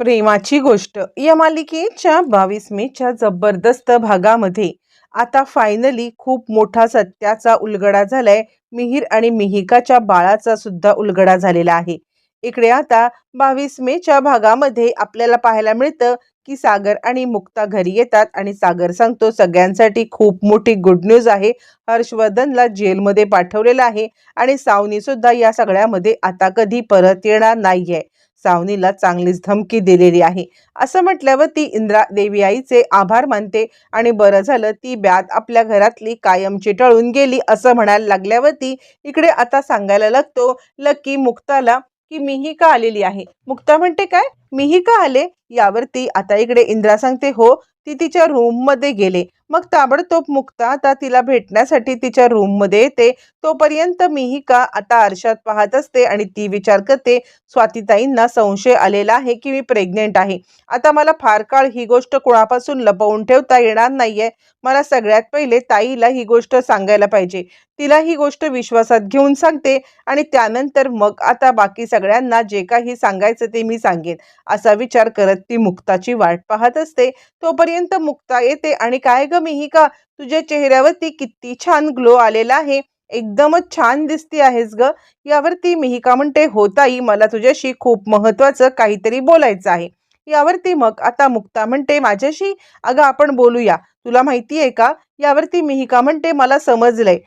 प्रेमाची गोष्ट. या मालिकेच्या बावीस मेच्या जबरदस्त भागामध्ये आता फायनली खूप मोठा सत्याचा उलगडा झालाय. मिहीर आणि मिहिकाच्या बाळाचा सुद्धा उलगडा झालेला आहे. इकडे आता बावीस मेच्या भागामध्ये आपल्याला पाहायला मिळतं की सागर आणि मुक्ता घरी येतात आणि सागर सांगतो सगळ्यांसाठी खूप मोठी गुड न्यूज आहे. हर्षवर्धनला जेलमध्ये पाठवलेलं आहे आणि सावनी सुद्धा या सगळ्यामध्ये आता कधी परत येणार नाहीये. सावनीला चांगलीच धमकी दिलेली आहे. असं म्हटल्यावर ती इंद्रा देवी आईचे आभार मानते आणि बरं झालं ती ब्यात आपल्या घरातली कायमची टळून गेली असं म्हणायला लागल्यावरती इकडे आता सांगायला लागतो लकी मुक्ताला की मीही का आलेली आहे? मुक्ता म्हणते काय? मीही का आले? यावरती आता इकडे इंद्रा सांगते हो ती तिच्या रूममध्ये गेले. मग ताबडतोब मुक्ता आता तिला भेटण्यासाठी तिच्या रूममध्ये येते. तोपर्यंत मीही का आता आरशात पाहत असते आणि ती विचार करते स्वातीताईंना संशय आलेला आहे की मी प्रेग्नेंट आहे. आता मला फार काळ ही गोष्ट कुणापासून लपवून ठेवता येणार नाहीये. मला सगळ्यात पहिले ताईला ही गोष्ट सांगायला पाहिजे. तिला ही गोष्ट विश्वासात घेऊन सांगते आणि त्यानंतर मग आता बाकी सगळ्यांना जे काही सांगायचं ते मी सांगेन. असा विचार करत ती मुक्ताची वाट पाहत असते. तोपर्यंत मुक्ता येते आणि काय ग मिहिका तुझ्या चेहऱ्यावरती किती छान ग्लो आलेला आहे. एकदमच छान दिसती आहेस ग. यावरती मिहिका म्हणते होताई मला तुझ्याशी खूप महत्वाचं काहीतरी बोलायचं आहे. यावरती मग आता मुक्ता म्हणते माझ्याशी? अगं आपण बोलूया. तुला माहिती आहे का? यावरती मिहिका म्हणते मला समजलंय.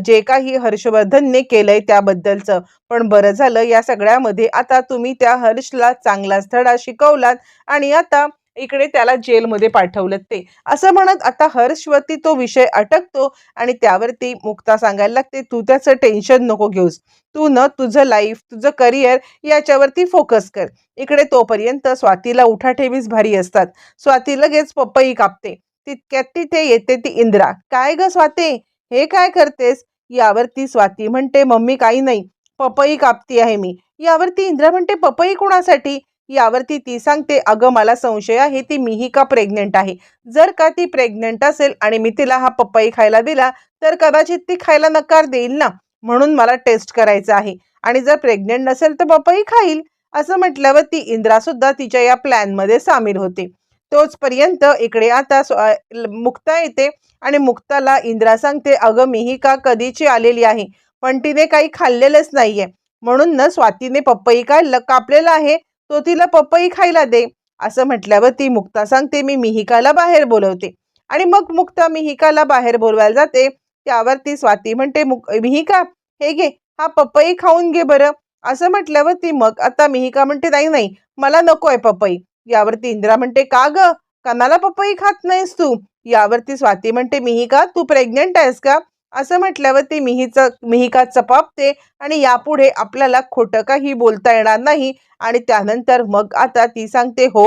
जे काही हर्षवर्धनने केलंय त्याबद्दलचं. पण बरं झालं या सगळ्यामध्ये आता तुम्ही त्या हर्षला चांगलाच धडा शिकवलात आणि आता इकडे त्याला जेलमध्ये पाठवलं ते. असं म्हणत आता हर्षवरती तो विषय अटकतो आणि त्यावरती मुक्ता सांगायला लागते तू त्याचं टेन्शन नको घेऊस. तू न तुझं लाईफ तुझं करिअर याच्यावरती फोकस कर. इकडे तोपर्यंत स्वातीला उठाठेवीस भारी असतात. स्वाती लगेच पपई कापते. तितक्यात तिथे येते ती इंद्रा. काय ग स्वाती? हे काय करतेस? यावरती स्वाती म्हणते मम्मी काही नाही. पपई कापती आहे मी. यावरती इंद्रा म्हणते पपई कोणासाठी? यावरती ती सांगते अगं मला संशय आहे ती मीही का प्रेग्नेंट आहे. जर का ती प्रेग्नेंट असेल आणि मी तिला हा पप्पाई खायला दिला तर कदाचित ती खायला नकार देईल ना? म्हणून मला टेस्ट करायचं आहे. आणि जर प्रेग्नेंट नसेल तर पपई खाईल. असं म्हटल्यावर ती इंद्रा सुद्धा तिच्या या प्लॅनमध्ये सामील होते. तोचपर्यंत इकडे आता मुक्ता येते आणि मुक्ताला इंद्रा सांगते अगं मीही का कधीची आलेली आहे पण तिने काही खाल्लेलंच नाहीये. म्हणून ना स्वातीने पप्पई काय ल- आहे तो तिला पपई खायला दे. असं म्हटल्यावर ती मुक्ता सांगते मी मिहिकाला बाहेर बोलवते. आणि मग मुक्ता मिहिकाला बाहेर बोलवायला जाते. त्यावर ती स्वाती म्हणते मुक मिहिका हे घे हा पपई खाऊन घे बरं. असं म्हटल्यावर ती मग आता मिहिका म्हणते नाही नाही मला नको आहे पपई. यावरती इंदिरा म्हणते का ग? कनाला पपई खात नाहीस तू? यावरती स्वाती म्हणते मिहिका तू प्रेग्नेंट आहेस का? असं म्हटल्यावर ती मिहीचं मिहिका चपापते आणि यापुढे आपल्याला खोटं काही बोलता येणार नाही आणि त्यानंतर मग आता ती सांगते हो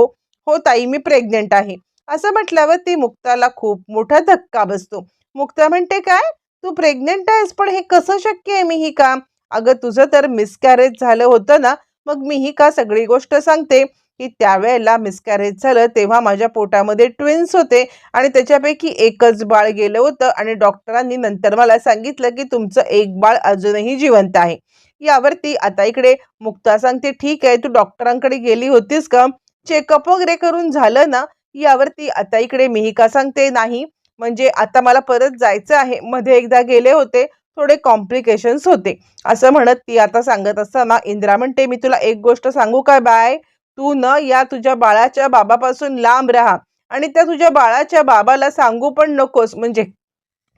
हो ताई मी प्रेग्नेंट आहे. असं म्हटल्यावर ती मुक्ताला खूप मोठा धक्का बसतो. मुक्ता म्हणते काय? तू प्रेग्नेंट आहेस पण हे कसं शक्य आहे मिहिका? अगं तुझं तर मिसकॅरेज झालं होतं ना मग मिहिका सगळी गोष्ट सांगते. की त्यावेळेला मिसकॅरेज झालं तेव्हा माझ्या पोटामध्ये ट्विन्स होते आणि त्याच्यापैकी एकच बाळ गेलं होतं आणि डॉक्टरांनी नंतर मला सांगितलं की तुमचं एक बाळ अजूनही जिवंत आहे. यावरती आता इकडे मुक्ता सांगते ठीक आहे तू डॉक्टरांकडे गेली होतीस का? चेकअप वगैरे करून झालं ना? यावरती आता इकडे मिहिका सांगते नाही म्हणजे आता मला परत जायचं आहे. मध्ये एकदा गेले होते थोडे कॉम्प्लिकेशन्स होते. असं म्हणत ती आता सांगत असताना इंदिरा म्हणते मी तुला एक गोष्ट सांगू काय बाय? तू न या तुझ्या बाळाच्या बाबापासून लांब राहा आणि त्या तुझ्या बाळाच्या बाबाला सांगू पण नकोस. म्हणजे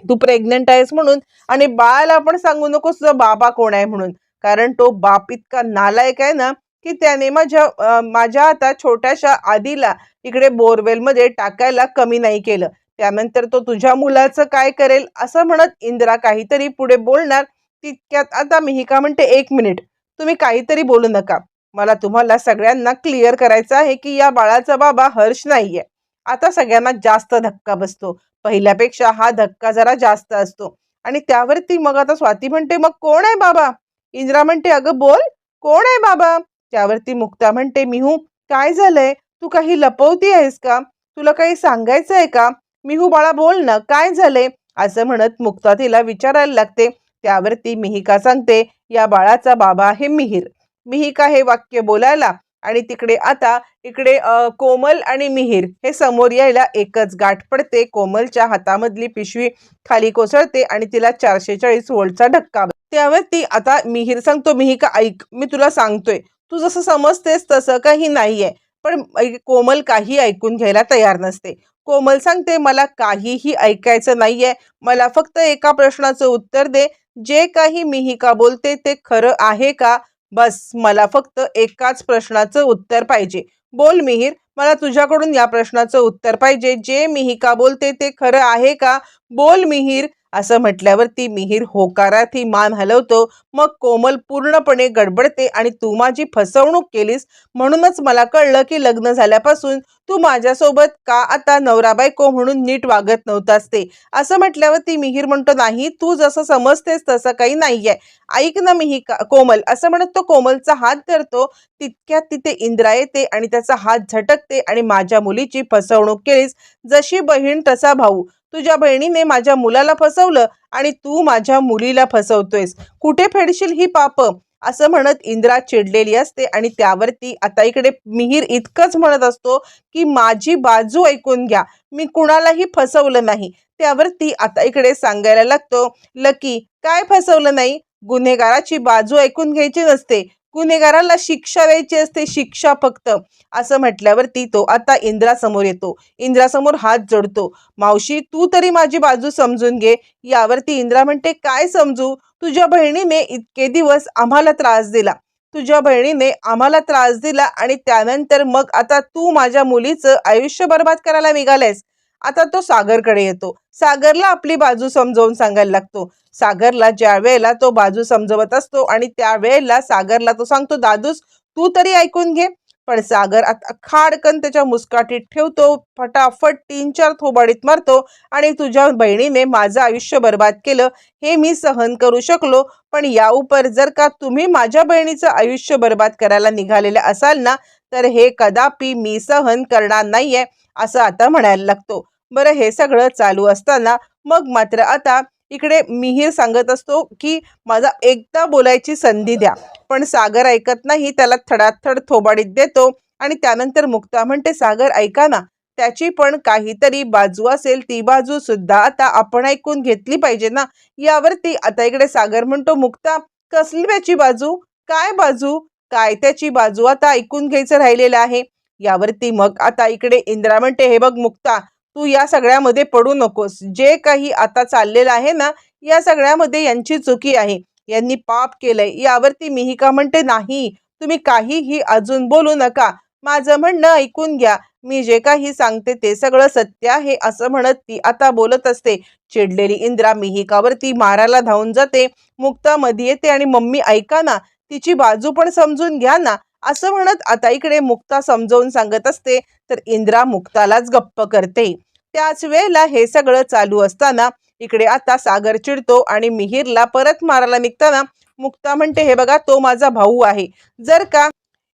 तू प्रेग्नंट आहेस म्हणून आणि बाळाला पण सांगू नकोस तुझा बाबा कोण आहे म्हणून. कारण तो बाप इतका नालायक आहे ना की त्याने माझ्या माझ्या आता छोट्याशा आधीला इकडे बोरवेलमध्ये टाकायला कमी नाही केलं. त्यानंतर तो तुझ्या मुलाचं काय करेल असं म्हणत इंदिरा काहीतरी पुढे बोलणार. तितक्यात आता मिहिका म्हणते एक मिनिट. तुम्ही काहीतरी बोलू नका. मला तुम्हाला सगळ्यांना क्लिअर करायचं आहे की या बाळाचा बाबा हर्ष नाहीये. आता सगळ्यांना जास्त धक्का बसतो. पहिल्यापेक्षा हा धक्का जरा जास्त असतो. आणि त्यावरती मग आता स्वाती म्हणते मग कोण आहे बाबा? इंदिरा म्हणते अगं बोल कोण आहे बाबा? त्यावरती मुक्ता म्हणते मिहू काय झालंय? तू काही लपवती आहेस का? तुला काही सांगायचं आहे का? मिहू बाळा बोल ना काय झालंय? असं म्हणत मुक्ता तिला विचारायला लागते. त्यावरती मिहिका सांगते या बाळाचा बाबा आहे मिहीर. मिहिका हे वाक्य बोलायला? आणि तिकडे आता इकडे कोमल आणि मिहीर हे समोर यायला एकच गाठ पडते. कोमलच्या हातामधली पिशवी खाली कोसळते आणि तिला चारशे चाळीस वोल्टचा धक्का त्यावर ती आता मिहीर सांगतो मिहिका ऐक मी तुला सांगतोय. तू जसं समजतेस तसं काही नाहीये. पण कोमल काही ऐकून घ्यायला तयार नसते. कोमल सांगते मला काहीही ऐकायचं नाहीये. मला फक्त एका प्रश्नाचं उत्तर दे. जे काही मिहिका बोलते ते खरं आहे का? बस मला फक्त एकाच प्रश्नाचं उत्तर पाहिजे. बोल मिहीर मला तुझ्याकडून या प्रश्नाचं उत्तर पाहिजे. जे मिहिका बोलते ते खरं आहे का? बोल मिहीर असं म्हटल्यावरती मिहीर होकारार्थी मान हलवतो. मग कोमल पूर्णपणे गडबडते आणि तू माझी फसवणूक केलीस? म्हणूनच मला कळलं की लग्न झाल्यापासून तू माझ्यासोबत का आता नवरा बायको म्हणून नीट वागत नव्हतास ते असं म्हटल्यावर ती मिहीर म्हणतो नाही तू जसं समजतेस तसं काही नाहीये. ऐक ना मिही कोमल. असं म्हणत तो कोमलचा हात धरतो. तितक्यात तिथे इंद्रा येते आणि त्याचा हात झटकते आणि माझ्या मुलीची फसवणूक केलीस? जशी बहीण तसा भाऊ. तुझ्या बहिणीने माझ्या मुलाला फसवलं आणि तू माझ्या मुलीला फसवतोयस. कुठे फेडशील ही पाप? असं म्हणत इंद्रा चिडलेली असते आणि त्यावरती आता इकडे मिहीर इतकंच म्हणत असतो की माझी बाजू ऐकून घ्या. मी कुणालाही फसवलं नाही. त्यावरती आता इकडे सांगायला लागतो लकी काय फसवलं नाही? गुन्हेगाराची बाजू ऐकून घ्यायची नसते. गुन्हेगाराला शिक्षा द्यायची असते शिक्षा फक्त. असं म्हटल्यावरती तो आता इंद्रासमोर येतो. इंद्रासमोर हात जोडतो. मावशी तू तरी माझी बाजू समजून घे. यावरती इंद्रा म्हणते काय समजू? तुझ्या बहिणीने इतके दिवस आम्हाला त्रास दिला. तुझ्या बहिणीने आम्हाला त्रास दिला आणि त्यानंतर मग आता तू माझ्या मुलीचं आयुष्य बर्बाद करायला निघालायस आता तो सागरकडे येतो. सागरला आपली बाजू समजावून सांगायला लागतो. सागरला ज्या वेळेला तो बाजू समजवत असतो आणि त्यावेळेला सागरला तो सांगतो दादूस तू तरी ऐकून घे. पण सागर आता खाडकन त्याच्या मुस्काटीत ठेवतो फटाफट तीन चार थोबाडीत मारतो आणि तुझ्या बहिणीने माझं आयुष्य बर्बाद केलं हे मी सहन करू शकलो पण या उपर जर का तुम्ही माझ्या बहिणीचं आयुष्य बर्बाद करायला निघालेले असाल ना तर हे कदापि मी सहन करणार नाहीये. असं आता म्हणायला लागतो. बरं हे सगळं चालू असताना मग मात्र आता इकडे मिहीर सांगत असतो की माझा एकदा बोलायची संधी द्या. पण सागर ऐकत नाही त्याला थडाथड थोबाडीत देतो आणि त्यानंतर मुक्ता म्हणते सागर ऐका ना त्याची पण काहीतरी बाजू असेल ती बाजू सुद्धा आता आपण ऐकून घेतली पाहिजे ना. यावरती आता इकडे सागर म्हणतो मुक्ता कसली त्याची बाजू? काय बाजू? काय त्याची बाजू आता ऐकून घ्यायचं राहिलेलं आहे? यावरती मग आता इकडे इंद्रा म्हणते हे बघ मुक्ता तू या सगळ्यामध्ये पडू नकोस. जे काही आता चाललेलं आहे ना या सगळ्यामध्ये यांची चुकी आहे. यांनी पाप केलंय. यावरती मिहिका म्हणते नाही तुम्ही काहीही अजून बोलू नका. माझं म्हणणं ऐकून घ्या. मी जे काही सांगते ते सगळं सत्य आहे असं म्हणत ती आता बोलत असते. चिडलेली इंद्रा मिहिकावरती मारायला धावून जाते. मुक्ता मध्ये येते आणि मम्मी ऐका ना. तिची बाजू पण समजून घ्या ना. असं म्हणत आता इकडे मुक्ता समजावून सांगत असते तर इंद्रा मुक्तालाच गप्प करते. त्याच वेळेला हे सगळं चालू असताना इकडे आता सागर चिडतो आणि मिहीरला परत मारायला निघताना मुक्ता म्हणते हे बघा तो माझा भाऊ आहे. जर का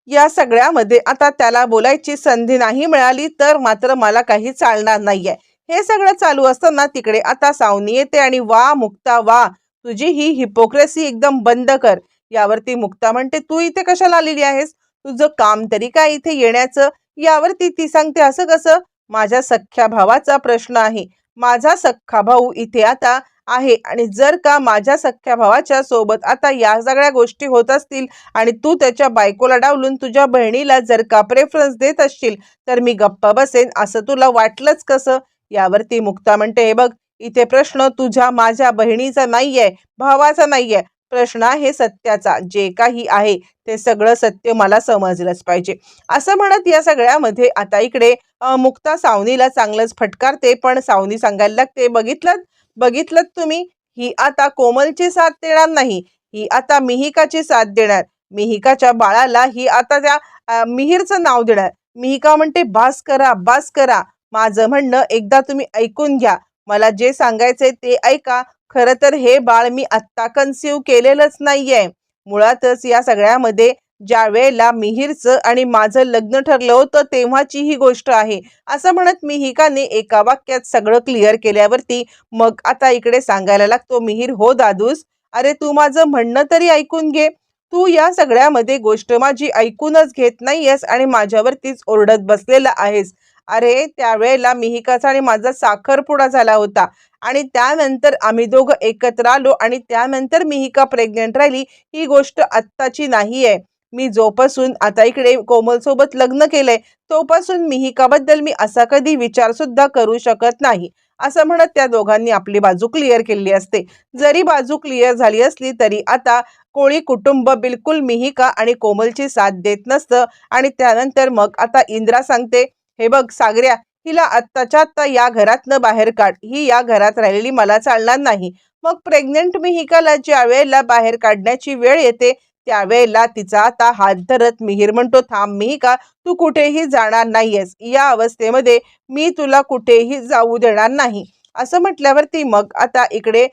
या सगळ्यामध्ये आता त्याला बोलायची संधी नाही मिळाली तर मात्र मला काही चालणार नाहीये. हे सगळं चालू असताना तिकडे आता सावनी येते आणि वा मुक्ता वा तुझी ही हिपोक्रेसी एकदम बंद कर. यावरती मुक्ता म्हणते तू इथे कशाला आलेली आहेस? तुझं काम तरी काय इथे येण्याचं? यावरती ती सांगते असं कसं? माझ्या सख्ख्या भावाचा प्रश्न आहे. माझा सख्खा भाऊ इथे आता आहे आणि जर का माझ्या सख्ख्या भावाच्या सोबत आता या सगळ्या गोष्टी होत असतील आणि तू त्याच्या बायकोला डावलून तुझ्या बहिणीला जर का प्रेफरन्स देत असशील तर मी गप्प बसेन असं तुला वाटलंच कसं? यावरती मुक्ता म्हणते हे बघ इथे प्रश्न तुझ्या माझ्या बहिणीचा नाहीये भावाचा नाहीये. प्रश्न आहे सत्याचा. जे काही आहे ते सगळं सत्य मला समजलंच पाहिजे. असं म्हणत या सगळ्यामध्ये आता इकडे मुक्ता सावनीला चांगलंच फटकारते पण सावनी सांगायला लागते बघितलं बघितलं तुम्ही? ही आता कोमलची साथ देणार नाही. ही आता मिहिकाची साथ देणार. मिहिकाच्या बाळाला ही आता त्या मिहिरचं मिहीरचं नाव देणार. मिहिका म्हणते बास करा बास करा. माझं म्हणणं एकदा तुम्ही ऐकून घ्या. मला जे सांगायचंय ते ऐका. खरं तर हे बाळ मी आत्ता कन्सिव्ह केलेलंच नाहीये. मुळातच या सगळ्यामध्ये ज्या वेळेला मिहीरचं आणि माझं लग्न ठरलं होतं तेव्हाची ही गोष्ट आहे. असं म्हणत मिहिकाने एका वाक्यात सगळं क्लिअर केल्यावरती मग आता इकडे सांगायला लागतो मिहीर हो दादूस. अरे तू माझं म्हणणं तरी ऐकून घे. तू या सगळ्यामध्ये गोष्ट माझी ऐकूनच घेत नाहीयेस आणि माझ्यावरतीच ओरडत बसलेला आहेस. अरे त्यावेळेला मिहिकाचा आणि माझा साखरपुडा झाला होता. आणि त्यानंतर आम्ही दोघं एकत्र आलो आणि त्यानंतर मिहिका प्रेग्नेंट राहिली. ही गोष्ट आत्ताची नाही आहे मी जोपासून आता इकडे कोमलसोबत लग्न केलंय. तोपासून मिहिकाबद्दल मी असा कधी विचार सुद्धा करू शकत नाही. असं म्हणत त्या दोघांनी आपली बाजू क्लिअर केली असते. जरी बाजू क्लिअर झाली असली तरी आता कोळी कुटुंब बिलकुल मिहिका आणि कोमलची साथ देत नसतं. आणि त्यानंतर मग आता इंद्रा सांगते हे बघ सागऱ्या हिला आत्ताच्या आत्ता या घरातनं बाहेर काढ. ही या घरात राहिलेली मला चालणार नाही. मग प्रेग्नेंट मिहिकाला ज्या वेळेला बाहेर काढण्याची वेळ येते त्यावेळेला तिचा आता हात धरत मिहीर म्हणतो थांब मिहिका तू कुठेही जाणार नाहीयेस. या अवस्थेमध्ये मी तुला कुठेही जाऊ देणार नाही. असं म्हटल्यावरती मग आता इकडे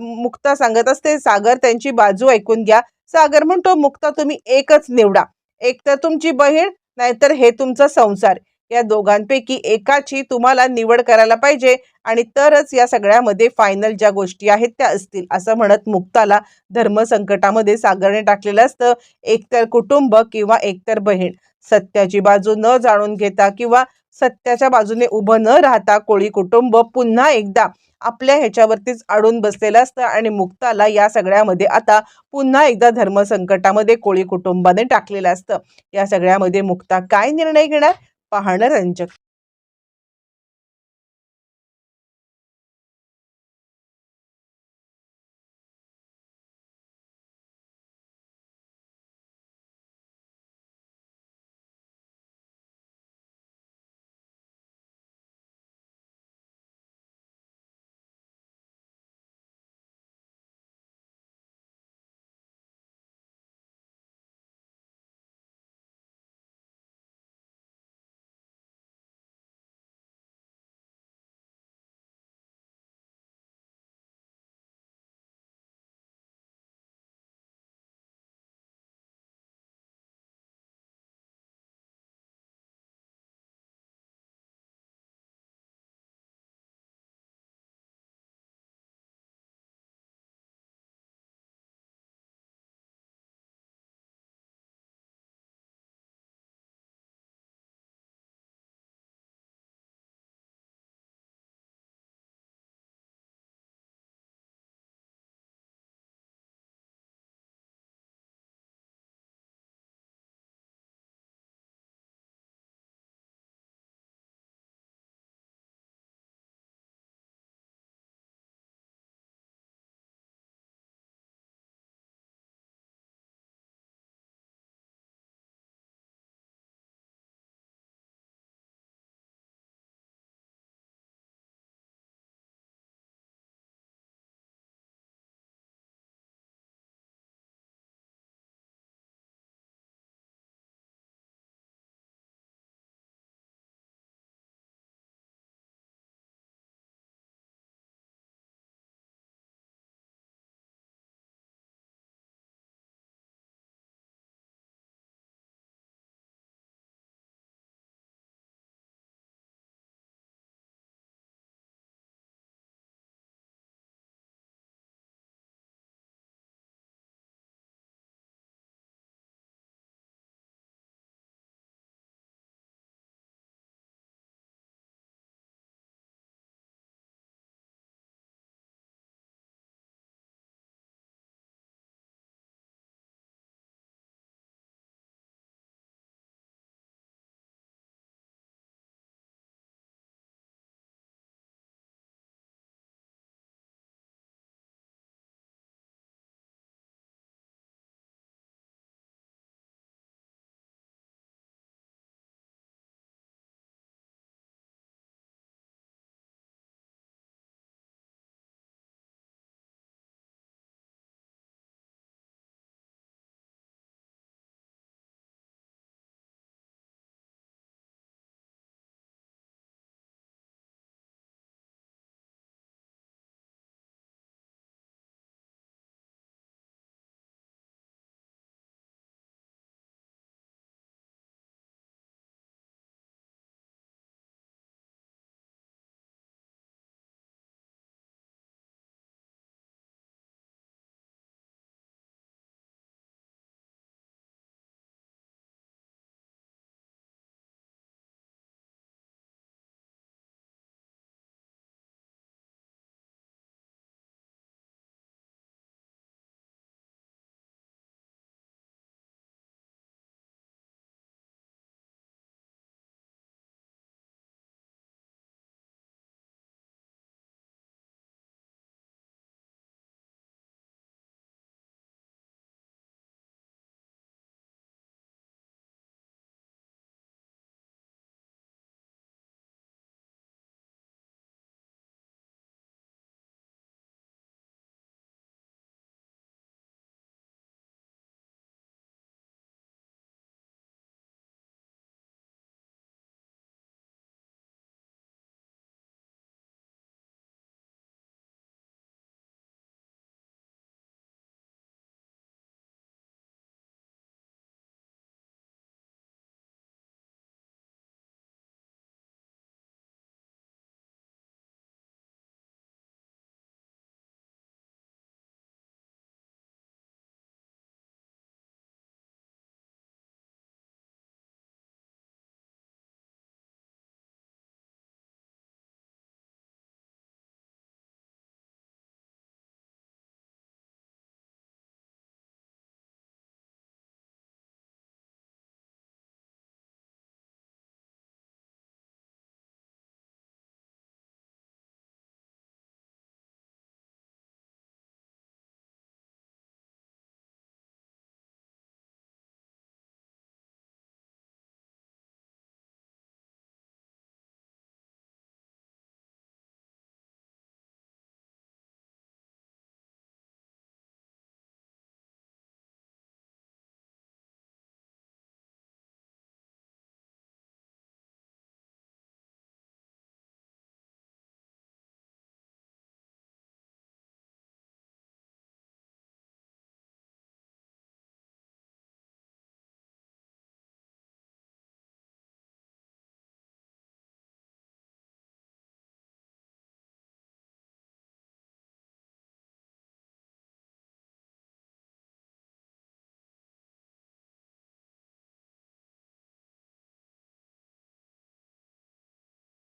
मुक्ता सांगत असते सागर त्यांची बाजू ऐकून घ्या. सागर म्हणतो मुक्ता तुम्ही एकच निवडा. एक तर तुमची बहीण नाहीतर हे तुमचा संसार. या दोघांपैकी एकाची तुम्हाला निवड करायला पाहिजे आणि तरच या सगळ्यामध्ये फायनल ज्या गोष्टी आहेत त्या असतील असं म्हणत मुक्ताला धर्मसंकटामध्ये सागरने टाकलेलं असतं. एकतर कुटुंब किंवा एकतर बहीण. सत्याची बाजू न जाणून घेता किंवा सत्याच्या बाजूने उभं न राहता कोळी कुटुंब पुन्हा एकदा आपल्या ह्याच्यावरतीच अडून बसलेलं असतं आणि मुक्ताला या सगळ्यामध्ये आता पुन्हा एकदा धर्मसंकटामध्ये कोळी कुटुंबाने टाकलेलं असतं. या सगळ्यामध्ये मुक्ता काय निर्णय घेणार? पाहणं रंजक.